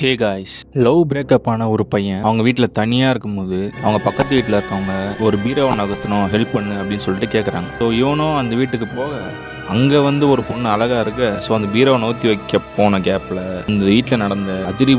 Hey guys love breakup ஆன ஒரு பையன் அவங்க வீட்டில் தனியாக இருக்கும்போது அவங்க பக்கத்து வீட்டில் இருக்கவங்க ஒரு பீரோவை நகர்த்தணும் ஹெல்ப் பண்ணு அப்படின்னு சொல்லிட்டு கேட்குறாங்க ஸோ இவனும் அந்த வீட்டுக்கு போக அங்கே வந்து ஒரு பொண்ணு அழகாக இருக்கு ஸோ அந்த பீரோவை நோத்தி வைக்க போன கேப்பில் இந்த வீட்டில் நடந்த அதிரி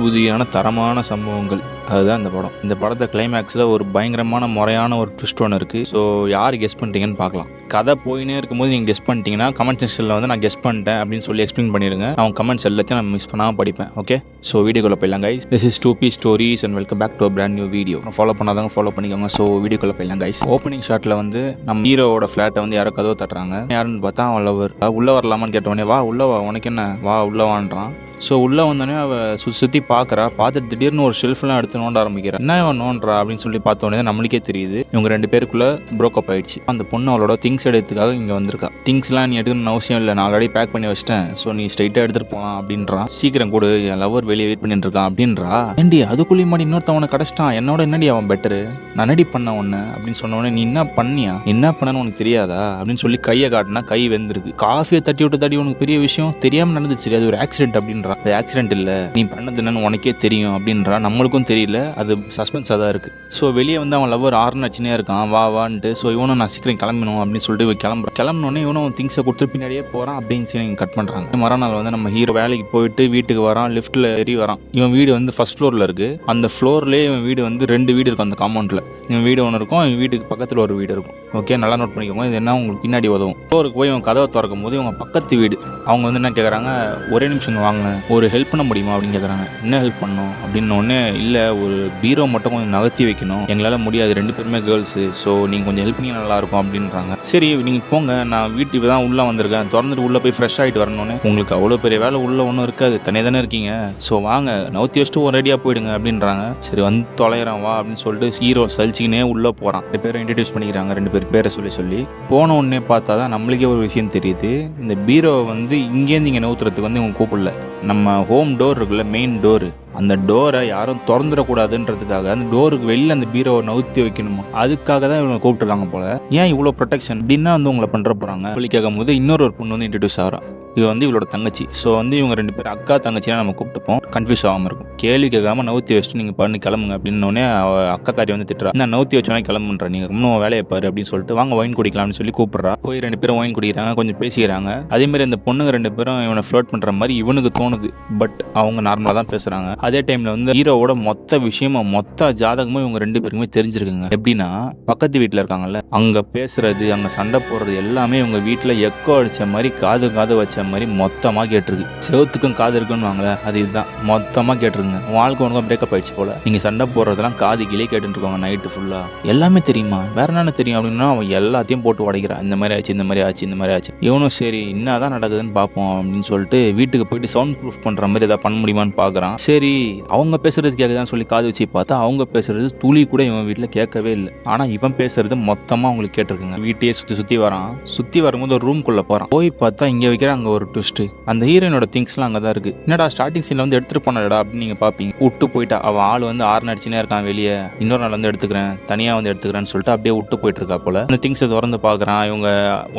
தரமான சம்பவங்கள். அதுதான் இந்த படம். இந்த படத்தை கிளைமேக்ஸில் ஒரு பயங்கரமான முறையான ஒரு ட்விஸ்ட் ஒன்று இருக்குது ஸோ யார் கெஸ் பண்ணுறீங்கன்னு பார்க்கலாம். கதை போயினே இருக்கும்போது நீங்கள் கெஸ் பண்ணிட்டீங்கன்னா கமெண்ட் செக்ஷனில் வந்து நான் கெஸ் பண்ணிட்டேன் அப்படின்னு சொல்லி எக்ஸ்பிளைன் பண்ணிடுங்க அவங்க கமெண்ட்ஸ் எல்லாத்தையும் நான் மிஸ் பண்ணாமல் படிப்பேன் ஓகே ஸோ வீடியோக்குள்ளே போயிடலாம் guys this is two B stories and welcome back to brand new video follow பண்ணாதவங்க ஃபாலோ பண்ணிக்கோங்க. ஸோ வீடியோக்குள்ளே போயிடலாம் கைஸ் ஓப்பனிங் ஷாட்டில் வந்து நம்ம ஹீரோவோட ஃப்ளாட்டை வந்து யாரோ கதவை தட்டுறாங்க. யாருன்னு பார்த்தா அவன் லவர் உள்ளே வரலாமான்னு கேட்டவொடனே வா உள்ளே வா. உனக்கு என்ன? வா உள்ளே வான்றான். ஸோ உள்ளே வந்தோடனே அவள் சுற்றி சுற்றி பார்க்குறா. பார்த்துட்டு திடீர்னு ஒரு ஷெல்ஃப்லாம் எடுத்து நோண்ட ஆரம்பிக்கிறேன் என்ன இவன் நோண்டுறா அப்படின்னு சொல்லி பார்த்தோன்னே நம்மளுக்கே தெரியுது. இவங்க ரெண்டு பேருக்குள்ளே ப்ரோக்கப் ஆயிடுச்சு. அந்த பொண்ணு அவளோட திங்ஸ் எடுத்துக்காக இங்கே வந்திருக்கா. திங்ஸ்லாம் நீ எடுக்கணும்னு அவசியம் இல்லை. நான் ஆல்ரெடி பேக் பண்ணி வச்சிட்டேன். ஸோ நீ ஸ்ட்ரைட்டாக எடுத்துகிட்டு போகலாம் அப்படின்றான் சீக்கிரம் கூட. என் லவர் வெளியே வெயிட் பண்ணிட்டு இருக்கான் அப்படின்றா. ஏண்டி அதுக்குள்ளேயும் மாடி இன்னொருத்தவனை கிடச்சிட்டான் என்னோட என்னடி அவன் பெட்டரு நான் என்னடி பண்ண ஒன்று அப்படின்னு சொன்னோடனே நீ என்ன பண்ணியா? என்ன பண்ணனு உனக்கு தெரியாதா? அப்படின்னு சொல்லி கையை காட்டினா கை வெந்திருக்கு. காஃபியை தட்டி விட்டு தட்டி உனக்கு பெரிய விஷயம் தெரியாமல் நடந்துச்சு. அது ஒரு ஆக்சிடென்ட் பண்ணுறான் அது ஆக்சிடென்ட் இல்லை. நீ பண்ணது என்னன்னு உனக்கே தெரியும் அப்படின்றா. நம்மளுக்கும் தெரியல. அது சஸ்பென்ஸாக தான் இருக்குது ஸோ வெளியே வந்து அவன் லவ்வர் ஆறுன்னு அச்சினே இருக்கான். வா வான்ட்டு. ஸோ இவனும் நான் சீக்கிரம் கிளம்பணும் அப்படின்னு சொல்லிட்டு இவன் கிளம்புறான். கிளம்பினோடனே இவனும் திங்ஸை கொடுத்து பின்னாடியே போகிறான் அப்படின்னு சொல்லி கட் பண்ணுறாங்க மறுநாள் வந்து நம்ம ஹீரோ வேலைக்கு போயிட்டு வீட்டுக்கு வரான். லிஃப்ட்டில் ஏறி வரான். இவன் வீடு வந்து ஃபஸ்ட் ஃப்ளோரில் இருக்குது அந்த ஃப்ளோர்லேயே இவன் வீடு வந்து ரெண்டு வீடு இருக்கும் அந்த காம்பவுண்டில் இவன் வீடு ஒன்று இருக்கும். இவன் வீட்டுக்கு பக்கத்தில் ஒரு வீடு இருக்கும். ஓகே நல்லா நோட் பண்ணிக்கோங்க. இது என்ன உங்களுக்கு பின்னாடி உதவும். ஃப்ளோருக்கு போய் இவன் கதவை திறக்கும் போது இவங்க பக்கத்து வீடு. அவங்க வந்து என்ன கேட்குறாங்க ஒரே நிமிஷம் வாங்கினேன் ஒரு ஹெல்ப் பண்ண முடியுமா அப்படின்னு கேட்குறாங்க என்ன ஹெல்ப் பண்ணோம் அப்படின்னு ஒன்று இல்லை ஒரு பீரோ மட்டும் கொஞ்சம் நகர்த்தி வைக்கணும். எங்களால் முடியாது. ரெண்டு பேருமே கேர்ள்ஸு ஸோ நீங்கள் கொஞ்சம் ஹெல்ப் பண்ணி நல்லாயிருக்கும் அப்படின்றாங்க. சரி நீங்கள் போங்க. நான் வீட்டுக்கு தான் உள்ளே வந்திருக்கேன். திறந்துட்டு உள்ளே போய் ஃப்ரெஷ் ஆகிட்டு வரணும்னு உங்களுக்கு அவ்வளோ பெரிய வேலை உள்ளே ஒன்றும் இருக்காது. தனியாக தானே இருக்கீங்க. ஸோ வாங்க. நவுத்தி வச்சுட்டு ஒரு ரெடியாக போயிடுங்க. அப்படின்றாங்க. சரி வந்து தொலைகிறான் வா அப்படின்னு சொல்லிட்டு ஹீரோ சலிச்சிக்கினே உள்ளே போகிறான் ரெண்டு பேரும் இன்ட்ரடியூஸ் பண்ணிக்கிறாங்க. ரெண்டு பேர் பேரை சொல்லி சொல்லி. போன உடனே பார்த்தா தான் நம்மளுக்கே ஒரு விஷயம் தெரியுது. இந்த பீரோவை வந்து இங்கேருந்து இங்கே நவுத்துறதுக்கு வந்து இவங்க கூப்பிடல. நம்ம ஹோம் டோர் இருக்குல்ல மெயின் டோரு அந்த டோரை யாரும் திறந்துடக்கூடாதுன்றதுக்காக அந்த டோருக்கு வெளியில் அந்த பீரோவை நவுத்தி வைக்கணுமா? அதுக்காக தான் இவங்க கூப்பிட்டுருக்காங்க போல. ஏன் இவ்வளோ ப்ரொடெக்ஷன் அப்படின்னா வந்து உங்களை பண்ணுற போகிறாங்க வழி கேட்கும் போது இன்னொரு ஒரு பொண்ணு வந்து இன்ட்ரடியூஸ் ஆகிறா. இது வந்து இவளோட தங்கச்சி. ஸோ வந்து இவங்க ரெண்டு பேரும் அக்கா தங்கச்சினா நம்ம கூப்பிட்டுப்போம். கன்ஃபியூஸ் ஆகாமல் இருக்கும் கேள்வி கேட்காம நவுத்தி வச்சுட்டு நீங்கள் பண்ணி கிளம்புங்க அப்படின்னோடனே அவள் அக்கா காரி வந்து திட்டுறா. நான் நவுத்தி வச்சோன்னே கிளம்புன்ற? நீங்கள் இன்னும் வேலையை பாரு அப்படின்னு சொல்லிட்டு வாங்க ஒயின் குடிக்கலாம்னு சொல்லி கூப்பிட்றா. போய் ரெண்டு பேரும் ஒயின் குடிக்கிறாங்க கொஞ்சம் பேசிக்கிறாங்க. அதேமாதிரி அந்த பொண்ணுங்க ரெண்டு பேரும் இவனை ஃப்ளோட் பண்ணுற மாதிரி இவனுக்கு தோணுது. பட் அவங்க நார்மலாக தான் பேசுகிறாங்க அதே டைமில் வந்து ஹீரோவோட மொத்த விஷயமும் மொத்த ஜாதகமும் இவங்க ரெண்டு பேருக்குமே தெரிஞ்சிருக்குங்க. எப்படின்னா பக்கத்து வீட்டில் இருக்காங்கல்ல அங்கே பேசுறது அங்கே சண்டை போடுறது எல்லாமே இவங்க வீட்டில் எக்கோ அடித்த மாதிரி காது காது வச்ச மாதிரி மொத்தமாக கேட்டிருக்கு. செவத்துக்கும் காது இருக்குன்னு வாங்களே அது இதுதான். மொத்தமாக கேட்டிருக்குங்க. வாழ்க்கை உனக்கும் பிரேக்கப் ஆயிடுச்சு போல. நீங்கள் சண்டை போடுறதெல்லாம் காது கிளே கேட்டுட்டு நைட்டு ஃபுல்லாக எல்லாமே தெரியுமா? வேற என்னென்ன தெரியும் அப்படின்னா அவன் எல்லாத்தையும் போட்டு உடைக்கிறான். இந்த மாதிரி ஆச்சு இந்த மாதிரி ஆச்சு இந்த மாதிரி ஆச்சு. இவனும் சரி என்னதான் நடக்குதுன்னு பார்ப்போம் அப்படின்னு சொல்லிட்டு வீட்டுக்கு போயிட்டு சவுண்ட் ப்ரூஃப் பண்ணுற மாதிரி ஏதாவது பண்ண முடியுமான்னு பார்க்குறான். சரி அவங்க பேசுறது கேட்குதான்னு சொல்லி காது வச்சு பார்த்தா அவங்க பேசுறது துளி கூட இவன் வீட்டில் கேட்கவே இல்லை. ஆனால் இவன் பேசுறது மொத்தமாக அவங்களுக்கு கேட்டிருக்குங்க. வீட்டையே சுற்றி சுற்றி வரான். சுற்றி வரும்போது ஒரு ரூம்குள்ளே போகிறான் போய் பார்த்தா இங்கே வைக்கிற அங்கே ஒரு ட்விஸ்ட்டு அந்த ஹீரோயினோட திங்ஸ்லாம் அங்கே தான் இருக்குது என்னடா ஸ்டார்டிங் சீனில் வந்து எடுத்துகிட்டு போனடா அப்படின்னு நீங்கள் பார்ப்பீங்க விட்டு போயிட்டா. அவன் ஆள் வந்து ஆறு நடிச்சுனே இருக்கான் வெளியே. இன்னொரு நாள் வந்து எடுத்துக்கிறேன். தனியாக வந்து எடுத்துக்கிறேன்னு சொல்லிட்டு அப்படியே விட்டு போயிட்டு இருக்கா போல. அந்த திங்ஸை திறந்து பார்க்குறான் இவங்க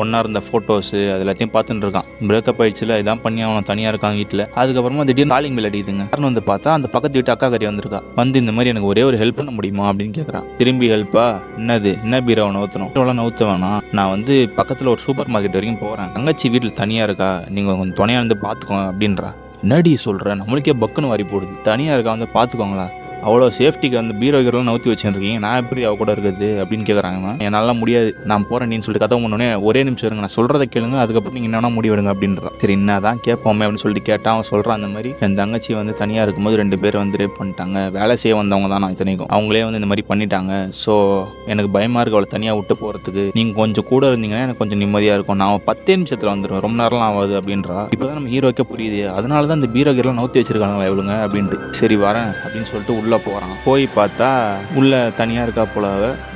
ஒன்றா இருந்த ஃபோட்டோஸு அது எல்லாத்தையும் பார்த்துட்டு இருக்கான். பிரேக்கப் ஆயிடுச்சுல இதான் பண்ணி அவன் தனியாக இருக்கான் வீட்டில் அதுக்கப்புறமா திடீர்னு காலிங் பில் அடிக்குதுங்க. காரணம் வந்து பார்த்தா அந்த பக்கத்து வீட்டு அக்கா கறி வந்திருக்கா. வந்து இந்த மாதிரி எனக்கு ஒரே ஒரு ஹெல்ப் பண்ண முடியுமா அப்படின்னு கேட்குறான் திரும்பி ஹெல்ப்பா என்னது? என்ன பீரோவை நவுத்தணும் பீரோலாம் நவுத்த வேணாம் நான் வந்து பக்கத்தில் ஒரு சூப்பர் மார்க்கெட் வரைக்கும் போகிறேன் தங்கச்சி வீட்டில் தனியாக இருக்கா? நீங்கள் கொஞ்சம் துணையாக வந்து பார்த்துக்கோங்க அப்படின்றா. என்னடி சொல்கிறேன் நம்மளுக்கே பக்குன்னு வாரி போடுது. தனியாக இருக்கா வந்து பார்த்துக்கோங்களா அவ்வளோ சேஃப்டிக்கு அந்த பீரோ கீரோலாம் நவுத்தி வச்சுருக்கீங்க நான் எப்படி அவ கூட இருக்குது அப்படின்னு கேட்குறாங்க என்னால் முடியாது. நான் போகிறேன் நீ சொல்லிட்டு கதை பண்ணோடனே ஒரே நிமிஷம் இருங்க. நான் சொல்கிறத கேளுங்க. அதுக்கப்புறம் நீங்கள் என்னென்ன முடிவெடுங்க அப்படின்றான் சரி என்ன தான் கேட்போமே அப்படின்னு சொல்லிட்டு கேட்டால் அவன் சொல்கிறான் அந்த மாதிரி என் தங்கச்சி வந்து தனியாக இருக்கும்போது ரெண்டு பேர் வந்து ரேப் பண்ணிட்டாங்க. வேலை செய்ய வந்தவங்க தான் நான் இத்தனைக்கும். அவங்களே வந்து இந்த மாதிரி பண்ணிட்டாங்க. ஸோ எனக்கு பயமாக இருக்கு. அவளை தனியாக விட்டு போகிறதுக்கு நீங்கள் கொஞ்சம் கூட இருந்தீங்கன்னா எனக்கு கொஞ்சம் நிம்மதியாக இருக்கும். நான் பத்தே நிமிஷத்தில் வந்துடுவேன் ரொம்ப நேரம்லாம் ஆகாது அப்படின்றா. இப்போ தான் நம்ம ஹீரோக்கே புரியுது. அதனால தான் இந்த பீரோ கீரெலாம் நவுத்தி வச்சிருக்காங்களா இவளுங்க அப்படின்ட்டு. சரி வரேன் அப்படின்னு சொல்லிட்டு உள்ளே போகிறான். போய் பார்த்தா உள்ளே தனியாக இருக்கா போல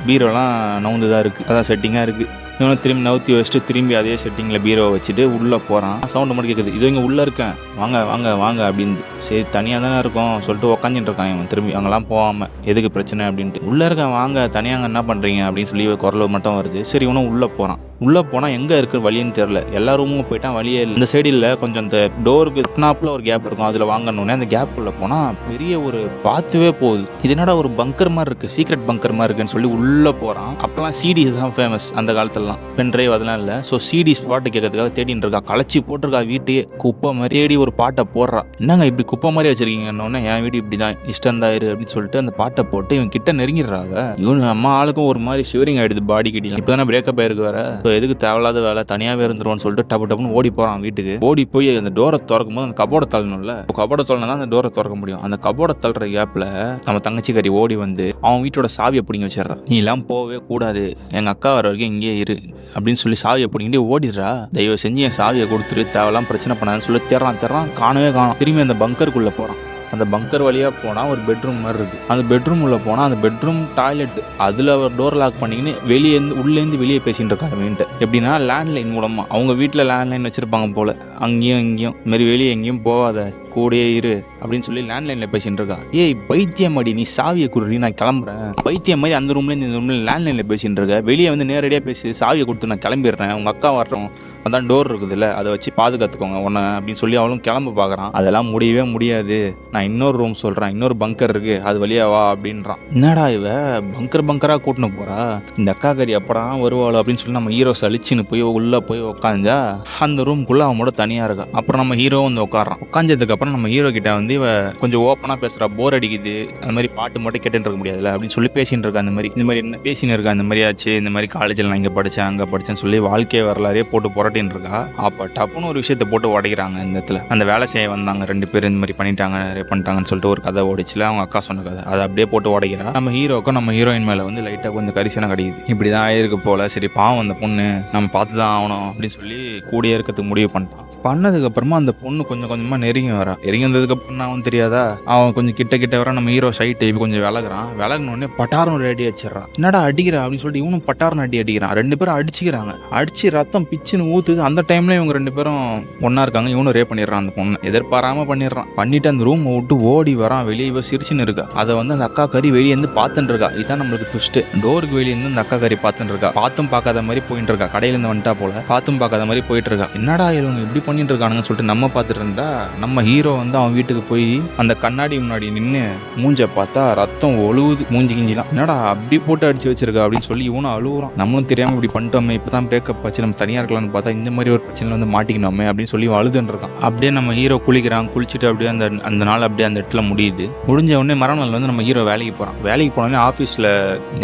பீரோலாம் நவுந்து தான் இருக்குது அதான் செட்டிங்காக இருக்குது இவனும் திரும்பி நவுத்தி வச்சுட்டு திரும்பி அதே செட்டிங்கில் பீரோவை வச்சுட்டு உள்ளே போகிறான் சவுண்டு மட்டும் கேட்குது இது இங்கே உள்ளே இருக்கேன். வாங்க வாங்க வாங்க அப்படின்னு சரி தனியாக தானே இருக்கும் சொல்லிட்டு உக்காந்துட்டு இருக்கான் இவன். திரும்பி அங்கெல்லாம் போகாமல் எதுக்கு பிரச்சனை அப்படின்ட்டு. உள்ளே இருக்கேன் வாங்க தனியாக அங்கே என்ன பண்ணுறீங்க அப்படின்னு சொல்லி குரல் மட்டும் வருது. சரி இவனும் உள்ளே போகிறான் உள்ளே போனால் எங்கே இருக்குது வழின்னு தெரில எல்லா ரூமும் போயிட்டான் வழியே இல்லை. இந்த சைடு இல்லை கொஞ்சம் இந்த டோருக்கு ஸ்னாப்பில் ஒரு கேப் இருக்கும். அதில் வாங்கணுன்னே அந்த கேப்புக்குள்ளே போனால் பெரிய ஒரு பாத்துவே போகுது. இது என்னடா ஒரு பங்கர் மாதிரி இருக்குது சீக்ரெட் பங்கர் மாதிரி இருக்குன்னு சொல்லி உள்ளே போகிறான் அப்போல்லாம் சிடி தான் ஃபேமஸ் அந்த காலத்தில். பென் டிரைவ் அதெல்லாம் இல்லை. ஸோ சிடிஸ் பாட்டு கேட்கறதுக்காக தேடின்னு இருக்கா. களைச்சி போட்டிருக்கா வீட்டையே குப்பை மாதிரி தேடி ஒரு பாட்டை போடுறா. என்னங்க இப்படி குப்பை மாதிரி வச்சிருக்கீங்கன்னொன்னே என் வீடு இப்படி தான் இஷ்டம் தான் இரு அப்படின்னு சொல்லிட்டு அந்த பாட்டை போட்டு இவன் கிட்ட நெருங்கிடுறாங்க இவன் நம்ம ஆளுக்கும் ஒரு மாதிரி ஷிவரிங் ஆயிடுது பாடி கிட்டிலாம் இப்போ தானே பிரேக்கப் ஆயிருக்கு வேற. ஸோ எதுக்கு தேவையில்லாத வேலை? தனியாகவே இருந்துருவோம்னு சொல்லிட்டு டப்பு டப்புன்னு ஓடி போகிறான் வீட்டுக்கு. ஓடி போய் அந்த டோரை திறக்கும் போது அந்த கபோட தள்ளணும்ல. கபோட தள்ளனா அந்த டோரை திறக்க முடியும். அந்த கபோட தள்ளுற கேப்பில் நம்ம தங்கச்சி கறி ஓடி வந்து அவன் வீட்டோட சாவியை பிடிங்க வச்சிடுறான் நீ எல்லாம் போகவே கூடாது. எங்கள் அக்கா வர வரைக்கும் இங்கேயே இரு. அப்படின்னு சொல்லி சாவியை பிடிங்கிட்டு ஓடிடுறா. தயவு செஞ்சு என் சாவியை கொடுத்துரு தேவையெல்லாம் பிரச்சனை பண்ணாதுன்னு சொல்லி தேடுறான் தேடுறான் காணவே காணும். திரும்பி அந்த பங்கருக்குள்ளே போகிறான் அந்த பங்கர் வழியாக போனால் ஒரு பெட்ரூம் மாதிரி இருக்குது அந்த பெட்ரூம் உள்ளே போனால் அந்த பெட்ரூம் டாய்லெட் அதில் டோர் லாக் பண்ணிக்கின்னு வெளியேருந்து உள்ளேருந்து வெளியே பேசிகிட்டு இருக்காங்க அவன்கிட்ட எப்படின்னா லேண்ட்லைன் மூலமாக அவங்க வீட்டில் லேண்ட்லைன் வச்சுருப்பாங்க போல். அங்கேயும் இங்கேயும். இதுமாரி வெளியே எங்கேயும் போகாத. கூடயே இரு அப்படின்னு சொல்லி லேண்ட்லைனில் பேசிகிட்டு இருக்கா. ஏய் பைத்தியம் அடி நீ சாவியை குடுறி நான் கிளம்புறேன். பைத்தியம் மாதிரி அந்த ரூம்லேருந்து இந்த ரூம்ல லேண்ட்லைனில் பேசிகிட்டு இருக்க. வெளியே வந்து நேரடியாக பேசி சாவியை கொடுத்து நான் கிளம்பிடுறேன். உங்கள் அக்கா வரட்டும். அதான் டோர் இருக்குதுல்ல அதை வச்சு பாதுகாத்துக்கோங்க உன்னை அப்படின்னு சொல்லி அவளும் கிளம்ப பார்க்குறான். அதெல்லாம் முடியவே முடியாது. நான் இன்னொரு ரூம் சொல்கிறேன் இன்னொரு பங்கர் இருக்குது அது வழியா வா அப்படின்றான். என்னடா இவ பங்கர் பங்கராக கூட்டினு போகிறா இந்த அக்கா கறி எப்படா வருவாளோ அப்படின்னு சொல்லி நம்ம ஹீரோ சலிச்சுன்னு போய் உள்ளே போய் உட்காந்தா அந்த ரூம்குள்ளே அவன் கூட தனியாக இருக்கா. அப்புறம் நம்ம ஹீரோ வந்து உட்காரான் உட்காந்ததுக்கப்புறம் நம்ம ஹீரோ கிட்ட வந்து இவ கொஞ்சம் ஓப்பனாக பேசுகிறா போர் அடிக்குது அந்த மாதிரி பாட்டு மட்டும் கேட்டுட்டு இருக்க முடியாதுல்ல அப்படின்னு சொல்லி பேசின்னு இருக்கா அந்த மாதிரி இந்த மாதிரி என்ன பேசின்னு இருக்கா இந்த மாதிரி ஆச்சு இந்த மாதிரி காலேஜில் நான் இங்கே படித்தேன் அங்கே படித்தேன்னு சொல்லி வாழ்க்கை வரலாறே போட்டு புரட்டின்னு இருக்கா அப்போ டப்புன்னு ஒரு விஷயத்தை போட்டு உடைக்கிறாங்க இந்த இடத்துல. அந்த வேலை செய்ய வந்தாங்க ரெண்டு பேர் இந்த மாதிரி பண்ணிட்டாங்க ரேப் பண்ணிட்டாங்கன்னு சொல்லிட்டு ஒரு கதை ஓடிச்சுல அவங்க அக்கா சொன்ன கதை. அதை அப்படியே போட்டு உடைக்கிறா. நம்ம ஹீரோக்கும் நம்ம ஹீரோயின் மேலே வந்து லைட்டாக கொஞ்சம் கரிசனம் கிடைக்குது. இப்படி தான் ஆயிருக்கு போல. சரி பாவம் அந்த பொண்ணு. நம்ம பார்த்து தான் ஆகணும் அப்படின்னு சொல்லி கூடயே இருக்கிறதுக்கு முடிவு பண்ணிட்டான். பண்ணதுக்கப்புறமா அந்த பொண்ணு கொஞ்சம் கொஞ்சமாக நெருங்கி வரா. நெருங்கி வந்ததுக்கப்புறம் அவன் தெரியாதா? அவன் கொஞ்சம் கிட்ட கிட்ட வர நம்ம ஹீரோ சைட் இப்போ கொஞ்சம் விலகுறான். விலகினோடனே பட்டாரம் ஒரு அடி அடிச்சிடறான். என்னடா அடிக்கிறா அப்படின்னு சொல்லிட்டு இவனும் பட்டாரம் அடி அடிக்கிறான். ரெண்டு பேரும் அடிச்சுக்கிறாங்க. அடிச்சு ரத்தம் பிச்சுன்னு ஊத்துது அந்த டைம்ல இவங்க ரெண்டு பேரும் ஒன்றா இருக்காங்க. இவனும் ரே பண்ணிடுறான். அந்த பொண்ணு எதிர்பாராம பண்ணிடுறான். பண்ணிட்டு அந்த ரூம் விட்டு ஓடி வரான். வெளியே இவ சிரிச்சுன்னு இருக்கா. அதை வந்து அந்த அக்கா கறி வெளியே இருந்து பார்த்துட்டு இருக்கா. இதுதான் நம்மளுக்கு ட்விஸ்ட் டோருக்கு வெளியே இருந்து அந்த அக்கா கறி பார்த்துட்டு இருக்கா. பார்த்தும் பார்க்காத மாதிரி போயிட்டு இருக்கா. கடையில இருந்து வந்துட்டா போல. பார்த்தும் பார்க்காத மாதிரி போயிட்டு இருக்கா. என்னடா இவங்க இப்படி பண்ணிட்டு இருக்கானுங்கன்னு சொல்லிட்டு நம்ம பார்த்துட்டு இருந்தா நம்ம ஹீரோ வந்து அவன் வீட்டுக்கு போய் அந்த கண்ணாடி முன்னாடி நின்று மூஞ்ச பார்த்தா ரத்தம் ஒழுகுது. மூஞ்சி கிஞ்சிலாம். என்னடா அப்படி போட்டு அடிச்சு வச்சிருக்கா அப்படின்னு சொல்லி இவனும் அழுகுறான். நம்மளும் தெரியாம இப்படி பண்ணிட்டோமே. இப்பதான் பிரேக்கப் ஆச்சு. நம்ம தனியா இருக்கலாம்னு பார்த்தா இந்த மாதிரி ஒரு பிரச்சனை வந்து மாட்டிக்கணுமே அப்படின்னு சொல்லி அழுதுன்னு இருக்கான் அப்படியே நம்ம ஹீரோ குளிக்கிறான் குளிச்சுட்டு அப்படியே அந்த அந்த நாள் அப்படியே அந்த இடத்துல முடியுது. முடிஞ்ச உடனே மறுநாள் வந்து நம்ம ஹீரோ வேலைக்கு போகிறான் வேலைக்கு போனோடனே ஆஃபீஸில்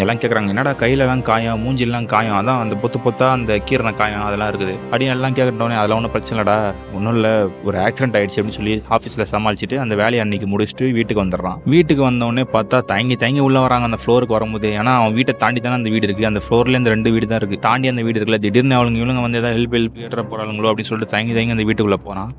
எல்லாம் கேட்குறாங்க என்னடா கையிலலாம் காயம் மூஞ்சிலாம் காயம் அதான் அந்த பொத்து பொத்தா அந்த கீரண காயம் அதெல்லாம் இருக்குது. அப்படின்னு எல்லாம் கேட்கட்டோன்னே அதெல்லாம் ஒன்றும் பிரச்சனை இல்லடா ஒன்றும் இல்லை ஒரு ஆக்சிடென்ட் ஆயிடுச்சு அப்படின்னு சொல்லி ஆஃபீஸில் சமாளிச்சுட்டு அந்த வேலையை அன்னைக்கு முடிச்சுட்டு வீட்டுக்கு வந்துடுறான். வீட்டுக்கு வந்தோடனே பார்த்தா தயங்கி தயங்கி உள்ளே வராங்க அந்த ஃப்ளோருக்கு வரும்போது. ஏன்னா அவன் வீட்டை தாண்டி தானே அந்த வீடு இருக்குது அந்த ஃப்ளோர்லேயே அந்த ரெண்டு வீடு தான் இருக்குது தாண்டி அந்த வீடு இருக்குல்ல திடீர்னு அவளுங்க இவங்க வந்து ஏதாவது ஹெல்ப் ஹெல்ப் கேட்டுற போகிறாங்களோ அப்படின்னு சொல்லிட்டு தங்கி தங்கி அந்த வீட்டுக்குள்ளே போனால்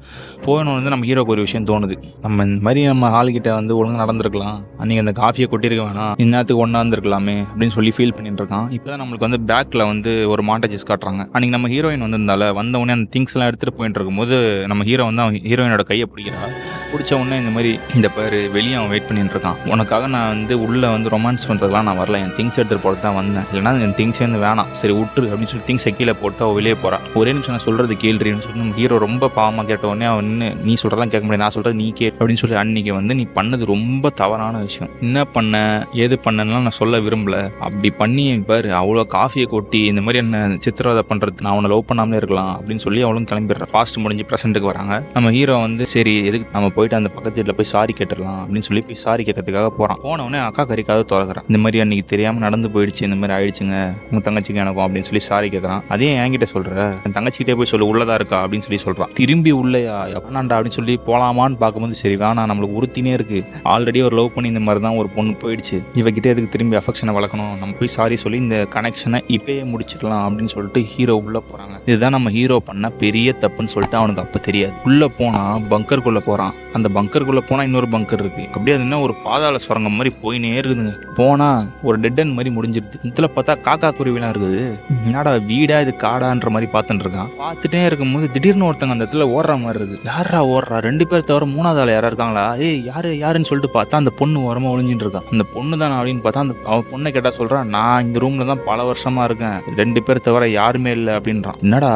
போனோன்னு வந்து நம்ம ஹீரோக்கு ஒரு விஷயம் தோணுது. நம்ம இந்த மாதிரி நம்ம ஆள்கிட்ட வந்து ஒழுங்காக நடந்திருக்கலாம். அன்றைக்கி அந்த காஃபியை கொட்டியிருக்க வேணாம். இந்நேரத்துக்கு ஒன்றா இருந்திருக்கலாமே அப்படின்னு சொல்லி ஃபீல் பண்ணிட்டு இருக்கான். இப்போ தான் நம்மளுக்கு வந்து பேக்கில் வந்து ஒரு மாண்டேஜஸ் காட்டுறாங்க. அன்றைக்கி நம்ம ஹீரோயின் வந்திருந்தால வந்தவொடனே அந்த திங்ஸ்லாம் எடுத்துகிட்டு போயிட்டு இருக்கும்போது நம்ம ஹீரோ வந்து அவன் ஹீரோயினோட கையை பிடிக்கிறாள் பிடிச்ச உடனே இந்த மாதிரி இந்த பேர் வெளியே அவன் வெயிட் பண்ணிட்டு இருக்கான். உனக்காக நான் வந்து உள்ளே வந்து ரொமான்ஸ் பண்ணுறதுலாம் நான் வரல. என் திங்ஸ் எடுத்துகிட்டு போட்டு தான் வந்தேன். இல்லைனா என் திங்ஸ் வந்து வேணாம். சரி விட்டுரு அப்படின்னு சொல்லி திங்ஸை கீழே போட்டு அவள் வெளியே போகிறான் ஒரே நிமிஷம் நான் சொல்கிறது கேள்றின்னு சொல்லி நம்ம ஹீரோ ரொம்ப பாவமாக கேட்ட உடனே அவன் நின்று நீ சொல்கிறதெல்லாம் கேட்க முடியாது. நான் சொல்கிறது நீ கே அப்படின்னு சொல்லி அன்னைக்கு வந்து நீ பண்ணது ரொம்ப தவறான விஷயம். என்ன பண்ண? ஏது பண்ணலாம் நான் சொல்ல விரும்பல. அப்படி பண்ணி பாரு அவ்வளோ காஃபியை கொட்டி இந்த மாதிரி என்ன சித்திரவதை பண்ணுறது நான் அவனை லவ் பண்ணாமலே இருக்கலாம் அப்படின்னு சொல்லி அவளும் கிளம்பிடுறான் ஃபாஸ்ட் முடிஞ்சு ப்ரெசென்ட்டுக்கு வராங்க. நம்ம ஹீரோ வந்து சரி எதுக்கு? நம்ம போய் போயிட்டு அந்த பக்கத்து வீட்டில் போய் சாரி கேட்டுடலாம் அப்படின்னு சொல்லி போய் சாரி கேட்கறதுக்காக போகிறான் போனவொடனே அக்கா கறிக்காக திறக்கிறான். இந்த மாதிரி அன்னைக்கு தெரியாமல் நடந்து போயிடுச்சு இந்த மாதிரி ஆயிடுச்சுங்க உங்க தங்கச்சிக்கு எனக்கும் அப்படின்னு சொல்லி சாரி கேட்குறான். அதே என்கிட்ட சொல்கிற என் தங்கச்சிக்கிட்டே போய் சொல்லு உள்ளதா இருக்கா அப்படின்னு சொல்லி சொல்கிறான் திரும்பி உள்ளையா எப்பனாண்டா அப்படின்னு சொல்லி போகலாமான்னு பார்க்கும்போது சரி வேணாம் நம்மளுக்கு உறுத்தினே இருக்கு. ஆல்ரெடி ஒரு லவ் பண்ணி இந்த மாதிரி தான் ஒரு பொண்ணு போயிடுச்சு. இவகிட்ட எதுக்கு திரும்பி அஃபெக்ஷனை வளர்க்கணும்? நம்ம போய் சாரி சொல்லி இந்த கனெக்ஷனை இப்பயே முடிச்சிடலாம் அப்படின்னு சொல்லிட்டு ஹீரோ உள்ளே போகிறாங்க இதுதான் நம்ம ஹீரோ பண்ண பெரிய தப்புன்னு சொல்லிட்டு அவனுக்கு அப்போ தெரியாது. உள்ளே போனால் பங்கருக்குள்ளே போகிறான் அந்த பங்கருக்குள்ளே போனால் இன்னொரு பங்கர் இருக்குது அப்படியே அது என்ன ஒரு பாதாள சுரங்கம் மாதிரி போயினே இருக்குதுங்க. போனால் ஒரு டெட் மாதிரி முடிஞ்சிருது. இதில் பார்த்தா காக்கா குருவிலாம் இருக்குது. என்னடா வீடா இது காடான்ற மாதிரி பார்த்துட்டு இருக்கான். பார்த்துட்டே இருக்கும்போது திடீர்னு ஒருத்தங்க அந்த இடத்துல ஓடுற மாதிரி இருக்குது யாரா ஓடுறா? ரெண்டு பேர் தவிர மூணாவது ஆள் யாரா இருக்காங்களா? ஏய் யாரு யாருன்னு சொல்லிட்டு பார்த்தா அந்த பொண்ணு ஓரமாக ஒளிஞ்சிட்டு இருக்கான் அந்த பொண்ணு தான் அப்படின்னு பார்த்தா அந்த அவன் பொண்ணை கேட்டால் சொல்கிறான் நான் இந்த ரூமில் தான் பல வருஷமாக இருக்கேன். ரெண்டு பேர் தவிர யாருமே இல்லை. அப்படின்றான். என்னடா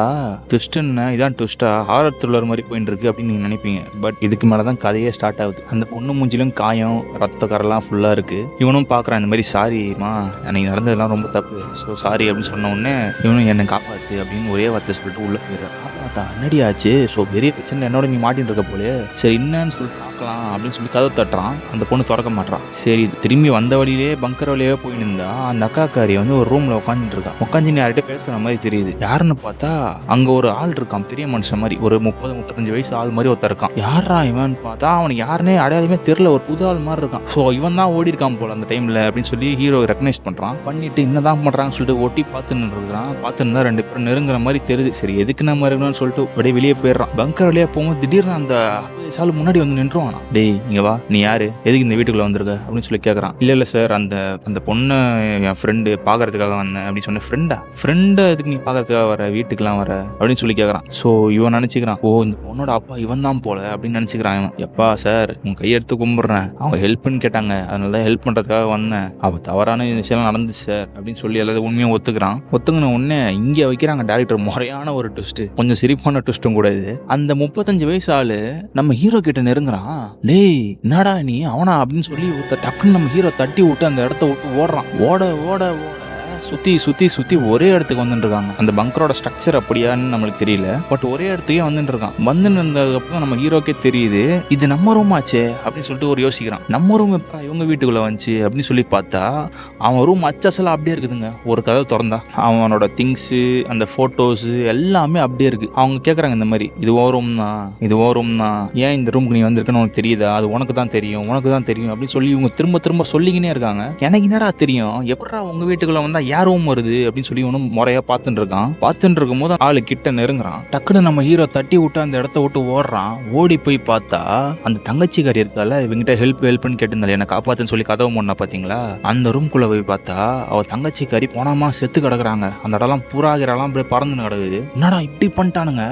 ட்விஸ்ட் என்ன? இதான் ட்விஸ்டா ஹாரர் த்ரில்லர் மாதிரி போயிட்டு இருக்கு அப்படின்னு நீங்கள் நினைப்பீங்க. பட் இதுக்கு மேலே தான் கதையே ஸ்டார்ட் ஆகுது. அந்த பொண்ணு மூஞ்சிலும் காயம் ரத்த கரெல்லாம் ஃபுல்லாக இருக்குது இவனும் பார்க்குறான் இந்த மாதிரி சாரிம்மா எனக்கு நடந்ததெல்லாம் ரொம்ப தப்பு. ஸோ சாரி அப்படின்னு சொன்ன உடனே இவனும் என்னை காப்பாற்று அப்படின்னு ஒரே வார்த்தை சொல்லிட்டு உள்ளே போயிடுறான். பார்த்தா என்னடி ஆச்சு? ஸோ பெரிய பிரச்சனை. என்னோட நீ மாட்டின்னு இருக்க போலே சரி என்னன்னு சொல்லிட்டு பார்க்கலாம் அப்படின்னு சொல்லி கதவு தட்டுறான். அந்த பொண்ணு திறக்க மாட்றான் சரி திரும்பி வந்த வழியிலே பங்கர் வழியே போயின்னு இருந்தா அந்த அக்காக்காரி வந்து ஒரு ரூம்ல உட்காந்துட்டு இருக்கா உட்காந்து யார்கிட்ட பேசுற மாதிரி தெரியுது. யாருன்னு பார்த்தா அங்க ஒரு ஆள் இருக்கான் பெரிய மனுஷன் மாதிரி. ஒரு முப்பது முப்பத்தஞ்சு வயசு ஆள் மாதிரி ஒருத்தர் இருக்கான். யாரா இவன் பார்த்தா அவனுக்கு யாருனே அடையாளமே தெரியல. ஒரு புது ஆள் மாதிரி இருக்கான். ஸோ இவன் தான் ஓடி இருக்கான் போல அந்த டைம்ல அப்படின்னு சொல்லி ஹீரோ ரெக்கனைஸ் பண்றான். பண்ணிட்டு என்னதான் பண்றாங்கன்னு சொல்லிட்டு ஒட்டி பார்த்துன்னு இருக்கிறான் பார்த்துன்னு ரெண்டு பேரும் நெருங்குற மாதிரி தெரியுது. சரி எதுக்கு நம்ம இருக்கணும்னு சொல்லிட்டு அப்படியே வெளியே போயிடுறான். பங்கர் வழியா போகும்போது திடீர்னு அந்த சால் முன்னாடி வந்து நின்றுவானா டேய் இங்க வா. நீ யாரு? எதுக்கு இந்த வீட்டுக்குள்ள வந்திருக்க? அப்படின்னு சொல்லி கேட்குறான் இல்ல இல்ல சார் அந்த அந்த பொண்ணை என் ஃப்ரெண்டு பாக்குறதுக்காக வந்தேன். அப்படின்னு சொன்ன ஃப்ரெண்டா ஃப்ரெண்டை எதுக்கு நீ பாக்குறதுக்காக வர? வீட்டுக்குலாம் வர? அப்படின்னு சொல்லி கேட்குறான் ஸோ இவன் நினைச்சுக்கிறான் ஓ இந்த பொண்ணோட அப்பா இவன் தான் போல அப்படின்னு நினைச்சுக்கிறான் இவன். எப்பா சார் உன் கையெடுத்து கும்பிடுறேன். அவங்க ஹெல்ப்னு கேட்டாங்க. அதனால தான் ஹெல்ப் பண்றதுக்காக வந்தேன். அவ தவறான விஷயம் நடந்துச்சு சார் அப்படின்னு சொல்லி எல்லாரும் உண்மையாக ஒத்துக்கிறான். ஒத்துக்கின உடனே இங்கே வைக்கிறாங்க டேரக்டர் முறையான ஒரு ட்விஸ்ட் கொஞ்சம் சிரிப்பான ட்விஸ்ட்டும் கூட இது. அந்த முப்பத்தஞ்சு வயசு ஆளு நம்ம ஹீரோ கிட்ட நெருங்குறான். டேய் என்னடா நீ? அவனா? அப்படின்னு சொல்லி டக்குன்னு நம்ம ஹீரோ தட்டி விட்டு அந்த இடத்த விட்டு ஓடுறான். ஓட ஓட ஓட. சுற்றி சுற்றி சுற்றி ஒரே இடத்துக்கு வந்துட்டுருக்காங்க. அந்த பங்கரோட ஸ்ட்ரக்சர் அப்படியான்னு நம்மளுக்கு தெரியல. பட் ஒரே இடத்துக்கே வந்துட்டு இருக்கான் வந்து இருந்ததுக்கப்புறம் நம்ம ஹீரோக்கே தெரியுது இது நம்ம ரூம் ஆச்சே அப்படின்னு சொல்லிட்டு ஒரு யோசிக்கிறான். நம்ம ரூம் எப்படா இவங்க வீட்டுக்குள்ளே வந்துச்சு அப்படின்னு சொல்லி பார்த்தா அவன் ரூம் அச்சசலாக அப்படியே இருக்குதுங்க. ஒரு கதவை திறந்தா. அவனோட திங்ஸு அந்த ஃபோட்டோஸு எல்லாமே அப்படியே இருக்குது அவங்க கேட்குறாங்க இந்த மாதிரி இது ஓ ரூம் தான் இது ஓ ரூம் தான். ஏன் இந்த ரூமுக்கு நீ வந்திருக்குன்னு உனக்கு தெரியுதா? அது உனக்கு தான் தெரியும் உனக்கு தான் தெரியும் அப்படின்னு சொல்லி இவங்க திரும்ப திரும்ப சொல்லிக்கினே இருக்காங்க. எனக்கு என்னடா தெரியும்? எப்படா உங்கள் வீட்டுக்குள்ளே வந்தால் யாரும் வருது அப்படின்னு சொல்லி ஒன்றும் முறையாக பார்த்துட்டு இருக்கான். பார்த்துட்டு இருக்கும்போது ஆளு கிட்ட நெருங்குறான். டக்குன்னு நம்ம ஹீரோ தட்டி விட்டு அந்த இடத்த விட்டு ஓடுறான். ஓடி போய் பார்த்தா அந்த தங்கச்சிக்காரி இருக்கால இவங்கிட்ட ஹெல்ப் ஹெல்ப்னு கேட்டிருந்தால என்ன காப்பாத்துன்னு சொல்லி கதவு முன்னா பார்த்தீங்களா அந்த ரூம்குள்ளே போய் பார்த்தா அவள் தங்கச்சிக்காரி போனாமா செத்து கிடக்குறாங்க. அந்த இடம்லாம் புறாகிறலாம் அப்படியே பறந்துன்னு கிடக்குது. என்னடா இப்படி பண்ணிட்டானுங்க?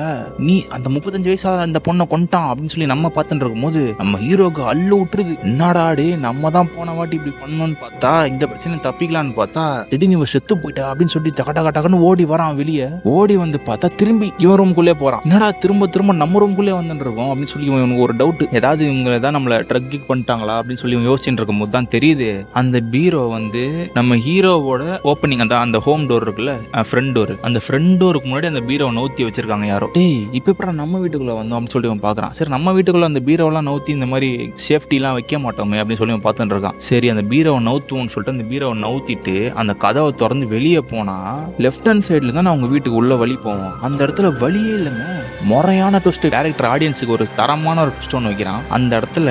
நீ அந்த முப்பத்தஞ்சு வயசால அந்த பொண்ணை கொண்டான் அப்படின்னு சொல்லி நம்ம பார்த்துட்டு இருக்கும்போது நம்ம ஹீரோக்கு அள்ளு விட்டுருது. என்னடா டே நம்ம தான் போன வாட்டி இப்படி பண்ணோம்னு பார்த்தா இந்த பிரச்சனை தப்பிக்கலான்னு பார்த்தா திடீர்னு செத்து போயிட்டா அப்படின்னு சொல்லி டக டக டகன்னு ஓடி வரான் வெளியே. ஓடி வந்து பார்த்தா திரும்பி இவன் ரூம்குள்ளே போறான். என்னடா திரும்ப திரும்ப நம்ம ரூம்குள்ளே வந்துட்டு இருக்கோம் அப்படின்னு சொல்லி இவனுக்கு ஒரு டவுட் ஏதாவது இவங்க ஏதாவது நம்மள ட்ரக் பண்ணிட்டாங்களா அப்படின்னு சொல்லி இவன் யோசிச்சுட்டு இருக்கும் போது தான் தெரியுது. அந்த பீரோ வந்து நம்ம ஹீரோவோட ஓப்பனிங் அந்த அந்த ஹோம் டோர் இருக்குல்ல ஃப்ரண்ட் டோர் அந்த ஃப்ரண்ட் டோருக்கு முன்னாடி அந்த பீரோவை நவுத்தி வச்சிருக்காங்க யாரோ. டேய் இப்போ இப்போ நம்ம வீட்டுக்குள்ள வந்தோம்? அப்படின்னு சொல்லி அவன் பார்க்குறான். சரி நம்ம வீட்டுக்குள்ள அந்த பீரோவெல்லாம் நவுத்தி இந்த மாதிரி சேஃப்டிலாம் வைக்க மாட்டோமே அப்படின்னு சொல்லி அவன் பார்த்துட்டு இருக்கான். சரி அந்த பீரோவை நவுத்துவோம்னு சொல்லிட்டு அந்த பீரோவை நவுத்திட்டு அந்த கதவை திறந்து வெளியே போனா லெஃப்ட் ஹேண்ட் சைடில் தான் அவங்க வீட்டுக்கு உள்ள வழி போவோம். அந்த இடத்துல வழியே இல்லைங்க. முறையான ட்விஸ்ட் டேரக்டர் ஆடியன்ஸுக்கு ஒரு தரமான ஒரு ட்விஸ்ட் ஒன்று வைக்கிறான். அந்த இடத்துல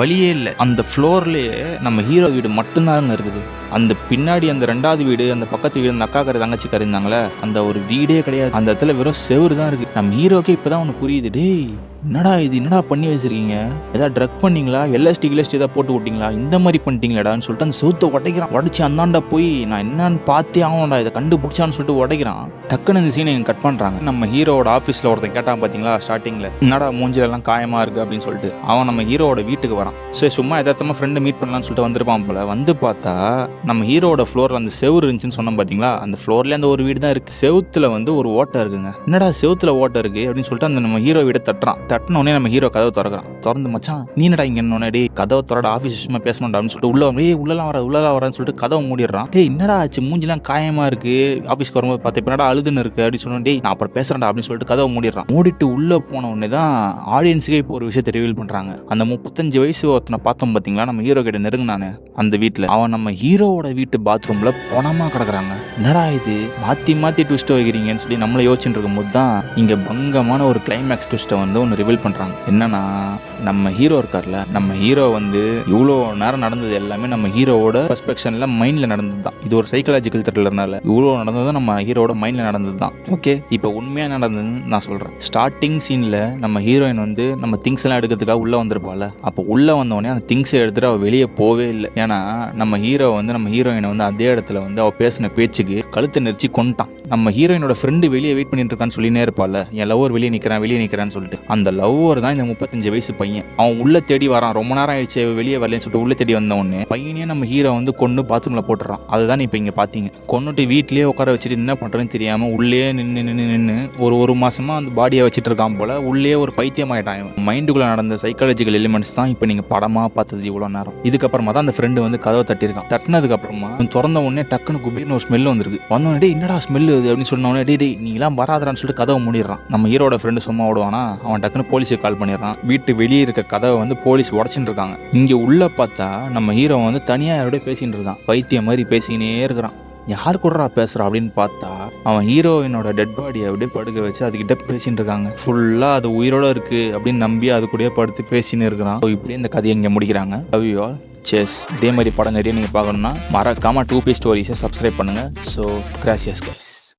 வழியே இல்லை. அந்த ஃப்ளோர்லேயே நம்ம ஹீரோ வீடு மட்டும்தாங்க இருக்குது. அந்த பின்னாடி அந்த ரெண்டாவது வீடு அந்த பக்கத்து வீடு அந்த அக்கா கரை தங்கச்சி இருந்தாங்களே அந்த ஒரு வீடே கிடையாது. அந்த இடத்துல வெறும் செவரு தான் இருக்கு. நம்ம ஹீரோக்கே இப்பதான் ஒன்று புரியுது. டேய் என்னடா இது? என்னடா பண்ணி வச்சிருக்கீங்க? ஏதாவது ட்ரக் பண்ணீங்களா? எல்எஸ்டி கிலஸ்டி ஏதாவது போட்டு விட்டீங்களா? இந்த மாதிரி பண்ணிட்டீங்களாடான்னு சொல்லிட்டு அந்த செவுத்தை உடைக்கிறான். உடச்சி அந்தாண்டா போய் நான் என்னன்னு பார்த்தே ஆகணும்டா. இதை கண்டுபிடிச்சான்னு சொல்லிட்டு உடைக்கிறான். டக்குன்னு இந்த சீனை கட் பண்ணுறாங்க நம்ம ஹீரோவோட ஆஃபீஸில் ஒருத்தன் கேட்டான் பார்த்தீங்களா ஸ்டார்டிங்கில் என்னடா மூஞ்சில எல்லாம் இருக்குது அப்படின்னு சொல்லிட்டு. அவன் நம்ம ஹீரோவோட வீட்டுக்கு வரான். சரி சும்மா எதார்த்தமா ஃப்ரெண்டை மீட் பண்ணலாம்னு சொல்லிட்டு வந்திருப்பான் போல. வந்து பார்த்தா நம்ம ஹீரோட ஃப்ளோரில் அந்த செவ் இருந்துச்சுன்னு சொன்னோம் பார்த்தீங்களா அந்த ஃப்ளோர்லேயே அந்த ஒரு வீடு தான் இருக்குது செவுத்தில் வந்து ஒரு ஓட்டை இருக்குங்க. என்னடா செவுத்துல ஓட்டை இருக்குது அப்படின்னு சொல்லிட்டு அந்த நம்ம ஹீரோ வீடை தட்டுறான். தட்டினோடனே நம்ம ஹீரோ கதவை திறக்கிறான். திறந்து மச்சான் நீ என்னடா இங்க என்ன கதவை திறட ஆஃபீஸ் விஷயமா பேசணும்டா அப்படின்னு சொல்லிட்டு உள்ள ஏ உள்ளலாம் வர உள்ளலாம் வரன்னு சொல்லிட்டு கதவை மூடிடுறான். டேய் என்னடா ஆச்சு? மூஞ்சிலாம் காயமா இருக்கு. ஆஃபீஸ்க்கு வரும்போது பார்த்து என்னடா அழுதுன்னு இருக்கு? அப்படின்னு சொன்னோம் டேய் நான் அப்புறம் பேசுறேன்டா அப்படின்னு சொல்லிட்டு கதவை மூடிடுறான். மூடிட்டு உள்ள போன உடனே தான் ஆடியன்ஸுக்கே இப்போ ஒரு விஷயத்தை ரிவீல் பண்றாங்க. அந்த முப்பத்தஞ்சு வயசு ஒருத்தனை பார்த்தோம் பாத்தீங்களா நம்ம ஹீரோ கிட்ட நெருங்கினானு அந்த வீட்டில் அவன் நம்ம ஹீரோவோட வீட்டு பாத்ரூம்ல பணமா கிடக்குறாங்க. என்னடா இது? மாத்தி மாத்தி ட்விஸ்ட் வைக்கிறீங்கன்னு சொல்லி நம்மள யோசிச்சுட்டு இருக்கும்போது தான் இங்க பங்கமான ஒரு கிளைமேக்ஸ் ட்விஸ்ட்டை வந்து ஒன்று ரிவீல் பண்ணுறாங்க என்னன்னா நம்ம ஹீரோ இருக்கார்ல நம்ம ஹீரோ வந்து இவ்வளோ நேரம் நடந்தது எல்லாமே நம்ம ஹீரோவோட பர்ஸ்பெக்ஷனில் மைண்டில் நடந்தது தான் இது ஒரு சைக்கலாஜிக்கல் த்ரில்லர்னால இவ்வளோ நடந்தது நம்ம ஹீரோவோட மைண்டில் நடந்தது தான் ஓகே இப்போ உண்மையாக நடந்ததுன்னு நான் சொல்கிறேன் ஸ்டார்டிங் சீனில் நம்ம ஹீரோயின் வந்து நம்ம திங்ஸ் எல்லாம் எடுக்கிறதுக்காக உள்ளே வந்திருப்பாள் அப்போ உள்ளே வந்தோடனே அந்த திங்ஸை எடுத்துகிட்டு அவள் வெளியே போவே இல்லை. ஏன்னா நம்ம ஹீரோ வந்து நம்ம ஹீரோயினை வந்து அதே இடத்துல வந்து அவள் பேசின பேச்சுக்கு கழுத்தை நெரிச்சு கொண்டான் நம்ம ஹீரோயினோட ஃப்ரெண்டு வெளியே வெயிட் பண்ணிட்டு இருக்கான்னு சொல்லினே இருப்பாள் என் லவ்வர் வெளியே நிற்கிறான் வெளியே நிற்கிறான்னு சொல்லிட்டு. அந்த லவ்வர் தான் இந்த முப்பத்தஞ்சு வயசு பையன். அவன் உள்ள தேடி வரான். ரொம்ப நேரம் ஆயிடுச்சு வெளியே வரலன்னு சொல்லிட்டு உள்ள தேடி வந்த உடனே பையனே நம்ம ஹீரோ வந்து கொண்டு பாத்ரூமில் போட்டுறான் அதுதான் இப்போ இங்கே பார்த்தீங்க கொண்டுட்டு வீட்லயே உட்கார வச்சுட்டு என்ன பண்ணுறதுன்னு தெரியாமல் உள்ளே நின்று நின்று நின்று ஒரு ஒரு மாசமா அந்த பாடியை வச்சுட்டு இருக்கான் போல உள்ளே ஒரு பைத்தியம் ஆயிட்டான் மைண்டுக்குள்ளே நடந்த சைக்காலஜிக்கல் எலிமெண்ட்ஸ் தான் இப்போ நீங்கள் படமாக பார்த்தது இவ்வளோ நேரம். இதுக்கப்புறமா தான் அந்த ஃப்ரெண்டு வந்து கதவை தட்டியிருக்கான். தட்டினதுக்கு அப்புறமா திறந்த உடனே டக்குன்னு குபீர்னு ஒரு ஸ்மெல் வந்திருக்கு. வந்தோடனே டேய் என்னடா ஸ்மெல் இது? அப்படின்னு சொன்ன உடனே டே நீ எல்லாம் வராதரான்னு சொல்லிட்டு கதவை மூடிடுறான். நம்ம ஹீரோட ஃப்ரெண்டு சும்மா ஓடுவானா? அவன் டக்குன்னு போலீஸுக்கு கால் பண்ணிடுறான். வீட்டு வெளியே இருக்க கதவை வந்து போலீஸ் உடச்சிட்டு இருக்காங்க இங்கே உள்ள பார்த்தா நம்ம ஹீரோ வந்து தனியாக யாரோடய பேசிட்டு இருக்கான் பைத்தியம் மாதிரி பேசிக்கினே இருக்கிறான். யார் கூடரா பேசுகிறா அப்படின்னு பார்த்தா அவன் ஹீரோயினோட டெட் பாடியை அப்படியே படுக்க வச்சு அதுகிட்ட பேசிட்டு இருக்காங்க ஃபுல்லாக அது உயிரோட இருக்கு அப்படின்னு நம்பி அது கூடயே படுத்து பேசின்னு இருக்கிறான். இப்படியே இந்த கதையை இங்கே முடிக்கிறாங்க. லவ் யூ ஆல் செஸ் இதே மாதிரி படம் நிறைய நீங்கள் பார்க்கணுன்னா மறக்காமல் டூ பி ஸ்டோரிஸை சப்ஸ்கிரைப் பண்ணுங்கள் ஸோ கிராசியஸ் கைஸ்